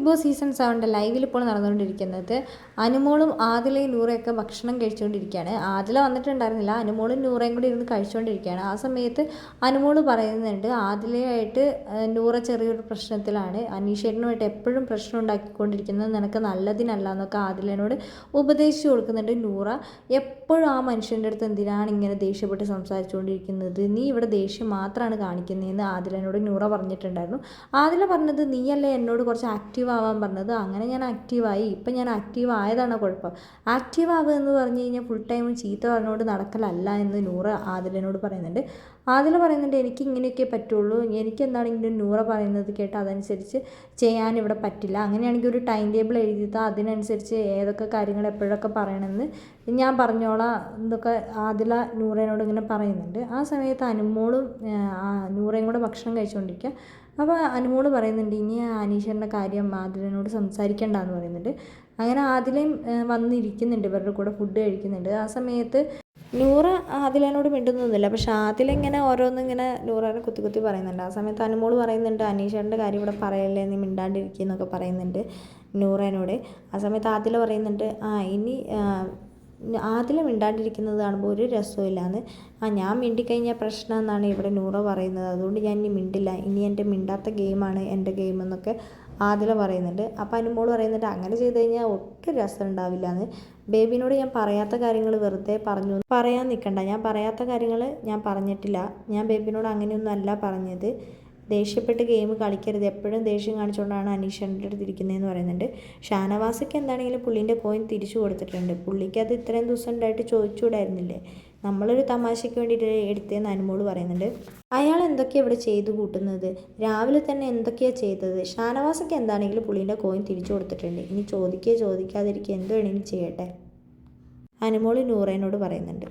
Big boss season സെവന്റെ ലൈവിൽ ഇപ്പോൾ നടന്നുകൊണ്ടിരിക്കുന്നത്. അനുമോളും ആദിലയും നൂറയൊക്കെ ഭക്ഷണം കഴിച്ചുകൊണ്ടിരിക്കുകയാണ്. ആദില വന്നിട്ടുണ്ടായിരുന്നില്ല. അനുമോളും നൂറയും കൂടി ഇരുന്ന് കഴിച്ചുകൊണ്ടിരിക്കുകയാണ്. ആ സമയത്ത് അനുമോൾ പറയുന്നുണ്ട് ആദിലയായിട്ട് നൂറ ചെറിയൊരു പ്രശ്നത്തിലാണ്. അനീഷേട്ടനുമായിട്ട് എപ്പോഴും പ്രശ്നം ഉണ്ടാക്കിക്കൊണ്ടിരിക്കുന്നത് നിനക്ക് നല്ലതിനല്ല എന്നൊക്കെ ആദിലനോട് ഉപദേശിച്ചു കൊടുക്കുന്നുണ്ട് നൂറ. എപ്പോഴും ആ മനുഷ്യന്റെ അടുത്ത് എന്തിനാണ് ഇങ്ങനെ ദേഷ്യപ്പെട്ട് സംസാരിച്ചുകൊണ്ടിരിക്കുന്നത്? നീ ഇവിടെ ദേഷ്യം മാത്രമാണ് കാണിക്കുന്നതെന്ന് ആദിലനോട് നൂറ പറഞ്ഞിട്ടുണ്ടായിരുന്നു. ആദില പറഞ്ഞത് നീയല്ലേ എന്നോട് കുറച്ച് ആക്റ്റീവ് ആവാൻ പറഞ്ഞത്. അങ്ങനെ ഞാൻ ആക്റ്റീവായി ഇപ്പം ഞാൻ ആക്റ്റീവ് ആയതാണ് കുഴപ്പം. ആക്റ്റീവ് ആവുക എന്ന് പറഞ്ഞു കഴിഞ്ഞാൽ ഫുൾ ടൈം ചീത്ത പറഞ്ഞുകൊണ്ട് നടക്കലല്ല എന്ന് നൂറ് ആദിലനോട് പറയുന്നുണ്ട്. ആദില പറയുന്നുണ്ട് എനിക്ക് ഇങ്ങനെയൊക്കെ പറ്റുള്ളൂ. എനിക്ക് എന്താണെങ്കിലും നൂറ പറയുന്നത് കേട്ട് അതനുസരിച്ച് ചെയ്യാൻ ഇവിടെ പറ്റില്ല. അങ്ങനെയാണെങ്കിൽ ഒരു ടൈം ടേബിൾ എഴുതിയിട്ട് അതിനനുസരിച്ച് ഏതൊക്കെ കാര്യങ്ങൾ എപ്പോഴൊക്കെ പറയണമെന്ന് ഞാൻ പറഞ്ഞോളാം എന്തൊക്കെ ആദില നൂറേനോട് ഇങ്ങനെ പറയുന്നുണ്ട്. ആ സമയത്ത് അനുമോളും നൂറയും കൂടെ ഭക്ഷണം കഴിച്ചുകൊണ്ടിരിക്കുക അപ്പോൾ അനുമോൾ പറയുന്നുണ്ട് ഇനി അനീഷറിന്റെ കാര്യം ആദിലനോട് സംസാരിക്കണ്ടെന്ന് പറയുന്നുണ്ട്. അങ്ങനെ ആദിലയും വന്നിരിക്കുന്നുണ്ട് ഇവരുടെ കൂടെ ഫുഡ് കഴിക്കുന്നുണ്ട്. ആ സമയത്ത് നൂറ ആദിലനോട് മിണ്ടുന്നൊന്നുമില്ല. പക്ഷെ ആദില ഓരോന്നിങ്ങനെ നൂറേനെ കുത്തി കുത്തി പറയുന്നുണ്ട്. ആ സമയത്ത് അനുമോൾ പറയുന്നുണ്ട് അനീഷറിന്റെ കാര്യം ഇവിടെ പറയല്ലേ നീ മിണ്ടാണ്ടിരിക്കുക എന്നൊക്കെ പറയുന്നുണ്ട് നൂറേനോട്. ആ സമയത്ത് ആദില പറയുന്നുണ്ട് ആ ഇനി ആദില മിണ്ടാണ്ടിരിക്കുന്നത് ഒരു രസമില്ലാന്ന് ആ ഞാൻ മിണ്ടിക്കഴിഞ്ഞാൽ പ്രശ്നം എന്നാണ് ഇവിടെ നൂറ പറയുന്നത്. അതുകൊണ്ട് ഞാൻ ഇനി മിണ്ടില്ല. ഇനി എന്റെ മിണ്ടാത്ത ഗെയിമാണ് എന്റെ ഗെയിം എന്നൊക്കെ ആദില പറയുന്നുണ്ട്. അപ്പോൾ അനുമോൾ പറയുന്നുണ്ട് അങ്ങനെ ചെയ്ത് കഴിഞ്ഞാൽ ഒട്ടും രസം ഉണ്ടാവില്ല എന്ന് ബേബിനോട് ഞാൻ പറയാത്ത കാര്യങ്ങൾ വെറുതെ പറഞ്ഞു. പറയാൻ നിൽക്കണ്ട ഞാൻ പറയാത്ത കാര്യങ്ങൾ ഞാൻ പറഞ്ഞിട്ടില്ല. ഞാൻ ബേബിനോട് അങ്ങനെയൊന്നും അല്ല പറഞ്ഞത്. ദേഷ്യപ്പെട്ട് ഗെയിം കളിക്കരുത്. എപ്പോഴും ദേഷ്യം കാണിച്ചുകൊണ്ടാണ് അനീഷന്റെ അടുത്ത് ഇരിക്കുന്നതെന്ന് പറയുന്നുണ്ട്. ഷാനവാസയ്ക്ക് എന്താണെങ്കിലും പുള്ളീന്റെ കോയിൻ തിരിച്ചു കൊടുത്തിട്ടുണ്ട്. പുള്ളിക്ക് അത് ഇത്രയും ദിവസം ഉണ്ടായിട്ട് ചോദിച്ചുകൂടായിരുന്നില്ലേ? നമ്മളൊരു തമാശയ്ക്ക് വേണ്ടിയിട്ട് എടുത്തതെന്ന് അനുമോൾ പറയുന്നുണ്ട്. അയാൾ എന്തൊക്കെയാണ് ഇവിടെ ചെയ്തു കൂട്ടുന്നത്? രാവിലെ തന്നെ എന്തൊക്കെയാണ് ചെയ്തത്? ഷാനവാസയ്ക്ക് എന്താണെങ്കിലും പുള്ളീന്റെ കോയിൻ തിരിച്ചു കൊടുത്തിട്ടുണ്ട്. ഇനി ചോദിക്കുക ചോദിക്കാതിരിക്കുക എന്ത് വേണമെങ്കിലും ചെയ്യട്ടെ. അനുമോൾ നൂറേനോട് പറയുന്നുണ്ട്.